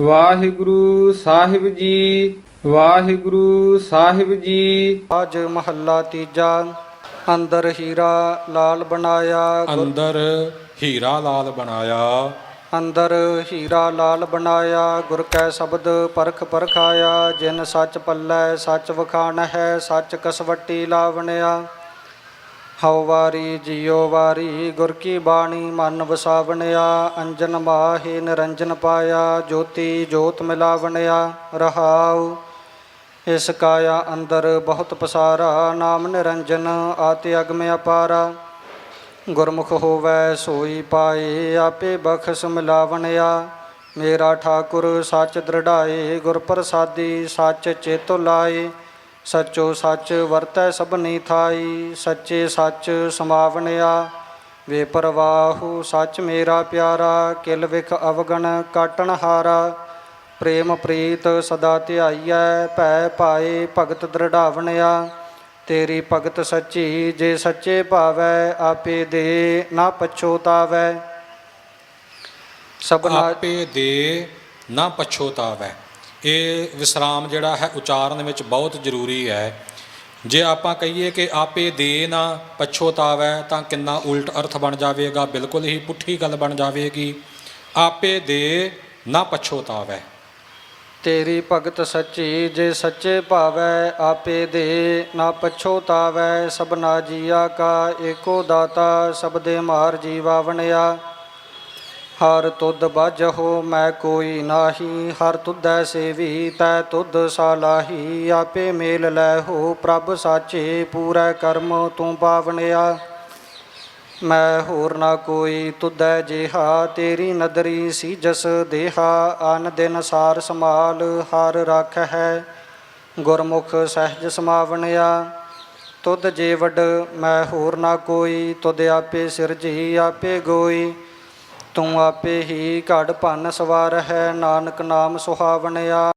ਵਾਹਿਗੁਰੂ ਸਾਹਿਬ ਜੀ ਵਾਹਿਗੁਰੂ ਸਾਹਿਬ ਜੀ। ਅੱਜ ਮਹੱਲਾ ਤੀਜਾ ਅੰਦਰ ਹੀਰਾ ਲਾਲ ਬਣਾਇਆ। ਅੰਦਰ ਹੀਰਾ ਲਾਲ ਬਣਾਇਆ। ਅੰਦਰ ਹੀਰਾ ਲਾਲ ਬਣਾਇਆ ਗੁਰ ਕੈ ਸ਼ਬਦ ਪਰਖ ਪਰਖਾਇਆ। ਜਿਨ ਸੱਚ ਪੱਲੇ ਸੱਚ ਵਖਾਣ ਹੈ ਸੱਚ ਕਸਵੱਟੀ ਲਾਵਣਿਆ। ਹਉ ਵਾਰੀ ਜਿਉ ਵਾਰੀ ਗੁਰ ਕੀ ਬਾਣੀ ਮਨ ਵਸਾਵਣਿਆ, ਅੰਜਨ ਮਾਹੇ ਨਿਰੰਜਨ ਪਾਇਆ, ਜੋਤੀ ਜੋਤ ਮਿਲਾਵਣਿਆ, ਰਹਾਉ। ਇਸ ਕਾਇਆ ਅੰਦਰ ਬਹੁਤ ਪਸਾਰਾ, ਨਾਮ ਨਿਰੰਜਨ, ਆਤਿ ਅਗਮ ਅਪਾਰਾ। ਗੁਰਮੁਖ ਹੋਵੈ ਸੋਈ ਪਾਏ, ਆਪੇ ਬਖਸ਼ ਮਿਲਾਵਣਿਆ। ਮੇਰਾ ਠਾਕੁਰ ਸੱਚ ਦ੍ਰਿੜਾਏ, ਗੁਰ ਪ੍ਰਸਾਦੀ ਸੱਚ ਚੇਤੋ ਲਾਏ। ਸੱਚੋ ਸੱਚ ਵਰਤੈ ਸਭਨੀ ਥਾਈ, ਸੱਚੇ ਸੱਚ ਸਮਾਵਣਿਆ। ਵੇ ਪਰਵਾਹੂ ਸੱਚ ਮੇਰਾ ਪਿਆਰਾ, ਕਿਲ ਵਿਖ ਅਵਗਣ ਕਾਟਣ ਹਾਰਾ। ਪ੍ਰੇਮ ਪ੍ਰੀਤ ਸਦਾ ਧਿਆਈਐ, ਭੈ ਪਾਏ ਭਗਤ ਦ੍ਰਿੜਾਵਣਿਆ। ਤੇਰੀ ਭਗਤ ਸੱਚੀ ਜੇ ਸੱਚੇ ਭਾਵੈ, ਆਪੇ ਦੇ ਨਾ ਪਛੋਤਾਵੈ ਸਭਨਾ ਆਪੇ ਦੇ ਨਾ ਪਛੋਤਾਵੈ ਇਹ ਵਿਸਰਾਮ ਜਿਹੜਾ ਹੈ ਉਚਾਰਨ ਵਿੱਚ ਬਹੁਤ ਜ਼ਰੂਰੀ ਹੈ। ਜੇ ਆਪਾਂ ਕਹੀਏ ਕਿ ਆਪੇ ਦੇ ਨਾ ਪਛੋਤਾਵੈ ਤਾਂ ਕਿੰਨਾ ਉਲਟ ਅਰਥ ਬਣ ਜਾਵੇਗਾ, ਬਿਲਕੁਲ ਹੀ ਪੁੱਠੀ ਗੱਲ ਬਣ ਜਾਵੇਗੀ। ਆਪੇ ਦੇ ਨਾ ਪਛੋਤਾਵੈ। ਤੇਰੀ ਭਗਤ ਸੱਚੀ ਜੇ ਸੱਚੇ ਭਾਵੈ, ਆਪੇ ਦੇ ਨਾ ਪਛੋਤਾਵੈ। ਸਭਨਾ ਜੀਆ ਕਾ ਏਕੋ ਦਾਤਾ ਸਬਦੇ ਮਾਰ ਜੀਵਾ ਜੀਵਾਵਣਿਆ ਹਰ ਤੁਧ ਬਾਝਹੁ, ਮੈਂ ਕੋਈ ਨਾਹੀ। ਹਰ ਤੁਧੈ ਸੇਵੀ, ਤੈ ਤੁਧ ਸਾਲਾਹੀ ਆਪੇ ਮੇਲ ਲੈ ਹੋ ਪ੍ਰਭ ਸਾਚੇ, ਪੂਰਾ ਕਰਮ ਤੂੰ ਪਾਵਣਿਆ। ਮੈਂ ਹੋਰ ਨਾ ਕੋਈ ਤੁਧੈ ਜਿਹਾ, ਤੇਰੀ ਨਦਰੀ ਸੀ ਜਸ ਦੇਹਾ। ਅਨ ਦਿਨ ਸਾਰ ਸਮਾਲ ਹਰ ਰੱਖ ਹੈ ਗੁਰਮੁਖ ਸਹਿਜ ਸਮਾਵਣਿਆ। ਤੁਧ ਜੇ ਵਡ ਮੈਂ ਹੋਰ ਨਾ ਕੋਈ, ਤੁਧ ਆਪੇ ਸਿਰਜੀ, ਆਪੇ ਗੋਈ। ਤੂੰ ਆਪੇ ਹੀ ਘੜ ਭੰਨ ਸਵਾਰ ਹੈ ਨਾਨਕ ਨਾਮ ਸੁਹਾਵਣਿਆ।